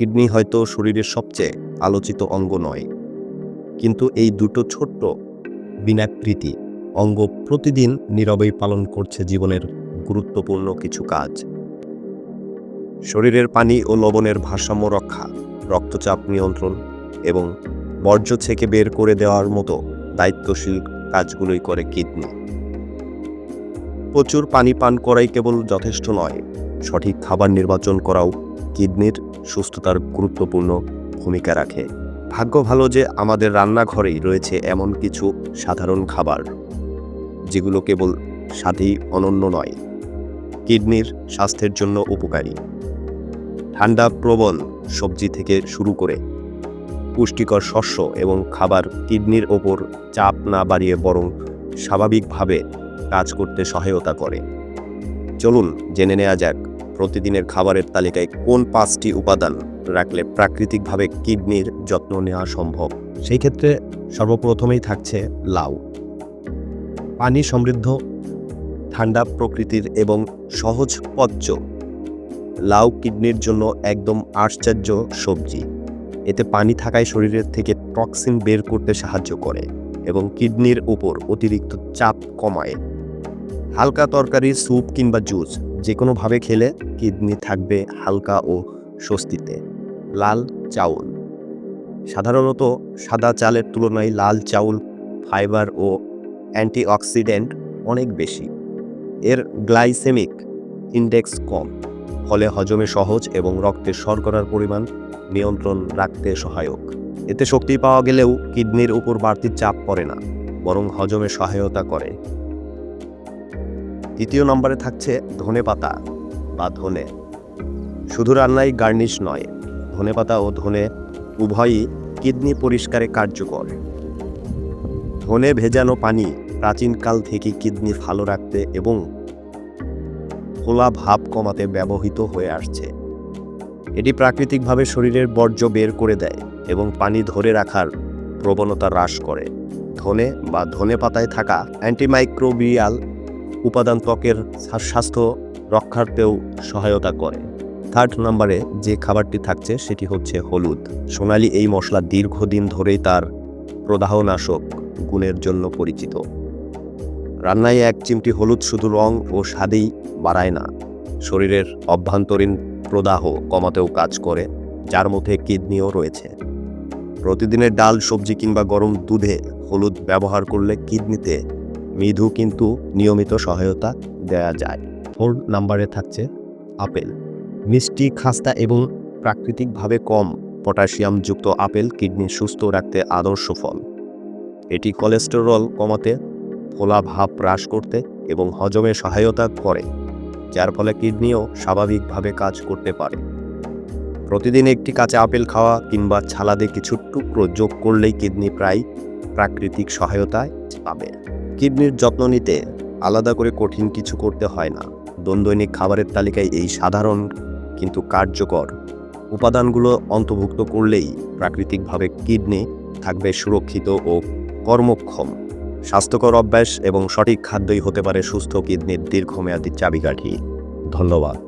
Kidney হয়তো শরীরের সবচেয়ে আলোচিত অঙ্গ নয়। কিন্তু এই দুটো ছোট্ট বিনাকৃতি অঙ্গ প্রতিদিন নীরবেই পালন করছে জীবনের গুরুত্বপূর্ণ কিছু কাজ। শরীরের পানি ও লবণের ভারসাম্য রক্ষা, রক্তচাপ নিয়ন্ত্রণ এবং বর্জ্য থেকে বের করে দেওয়ার মতো দায়িত্বশীল কাজগুলোই করে কিডনি। প্রচুর পানি পান করাই কেবল যথেষ্ট নয়, সঠিক খাবার নির্বাচন করাও কিডনির সুস্থতার গুরুত্বপূর্ণ ভূমিকা রাখে। ভাগ্য ভালো যে আমাদের রান্নাঘরেই রয়েছে এমন কিছু সাধারণ খাবার, যেগুলো কেবল স্বাদেই অনন্য নয়। কিডনির স্বাস্থ্যের জন্য উপকারী। ঠান্ডা, প্রবল সবজি থেকে শুরু করে পুষ্টিকর শস্য এবং খাবার কিডনির ওপর চাপ না বাড়িয়ে বরং স্বাভাবিকভাবে কাজ করতে সহায়তা করে। চলুন জেনে নেওয়া যাক প্রতিদিনের খাবারের তালিকায় কোন পাঁচটি উপাদান রাখলে প্রাকৃতিকভাবে কিডনির যত্ন নেওয়া সম্ভব? সেই ক্ষেত্রে সর্বপ্রথমেই থাকছে লাউ। পানি সমৃদ্ধ, ঠান্ডা প্রকৃতির এবং সহজ পচ্য। লাউ কিডনির জন্য একদম আশ্চর্য সবজি। এতে পানি থাকায় শরীরের থেকে টক্সিন বের করতে সাহায্য করে এবং কিডনির উপর অতিরিক্ত চাপ কমায়। হালকা তরকারি, স্যুপ কিংবা জুস যে কোনোভাবে খেলে কিডনি থাকবে হালকা ও স্বস্তিতে। লাল চাউল। সাধারণত সাদা চালের তুলনায় লাল চাউল, ফাইবার ও অ্যান্টিঅক্সিডেন্ট অনেক বেশি। এর গ্লাইসেমিক ইন্ডেক্স কম, ফলে হজমে সহজ এবং রক্তে শর্করার পরিমাণ নিয়ন্ত্রণ রাখতে সহায়ক। এতে শক্তি পাওয়া গেলেও কিডনির উপর বাড়তি চাপ পড়ে না, বরং হজমে সহায়তা করে। দ্বিতীয় নম্বরে থাকছে ধনেপাতা বা ধনে। শুধু রান্নায় গার্নিশ নয় ধনেপাতা ও ধনে উভয়ই কিডনি পরিষ্কারে কার্যকর। ধনে ভেজানো পানি প্রাচীনকাল থেকে কিডনি ভালো রাখতে এবং ফোলা ভাব কমাতে ব্যবহৃত হয়ে আসছে। এটি প্রাকৃতিকভাবে শরীরের বর্জ্য বের করে দেয় এবং পানি ধরে রাখার প্রবণতা হ্রাস করে। ধনে বা ধনে পাতায় থাকা অ্যান্টিমাইক্রোবিয়াল উপাদান ত্বকের স্বাস্থ্য রক্ষার্থেও সহায়তা করে। থার্ড নাম্বারে যে খাবারটি থাকছে, সেটি হচ্ছে হলুদ। সোনালি এই মশলা দীর্ঘদিন ধরেই তার প্রদাহনাশক গুণের জন্য পরিচিত। রান্নায় এক চিমটি হলুদ শুধু রং ও স্বাদেই বাড়ায় না, শরীরের অভ্যন্তরীণ প্রদাহ কমাতেও কাজ করে, যার মধ্যে কিডনিও রয়েছে। প্রতিদিনের ডাল, সবজি কিংবা গরম দুধে হলুদ ব্যবহার করলে কিডনিতে মৃদু কিন্তু নিয়মিত সহায়তা দেওয়া যায়। ফোর নাম্বারে থাকছে আপেল। মিষ্টি, খাস্তা এবং প্রাকৃতিকভাবে কম পটাশিয়ামযুক্ত আপেল কিডনি সুস্থ রাখতে আদর্শ ফল এটি কোলেস্টেরল কমাতে ফোলা ভাব হ্রাস করতে এবং হজমে সহায়তা করে, যার ফলে কিডনিও স্বাভাবিকভাবে কাজ করতে পারে। প্রতিদিন একটি কাঁচা আপেল খাওয়া কিংবা ছালাদে কিছু টুকরো যোগ করলেই কিডনি প্রায় প্রাকৃতিক সহায়তায় পাবে। কিডনির যত্ন নিতে আলাদা করে কঠিন কিছু করতে হয় না। দৈনিক খাবারের তালিকায় এই সাধারণ কিন্তু কার্যকর উপাদানগুলো অন্তর্ভুক্ত করলেই প্রাকৃতিকভাবে কিডনি থাকবে সুরক্ষিত ও কর্মক্ষম। স্বাস্থ্যকর অভ্যাস এবং সঠিক খাদ্যই হতে পারে সুস্থ কিডনির দীর্ঘমেয়াদী চাবিকাঠি। ধন্যবাদ।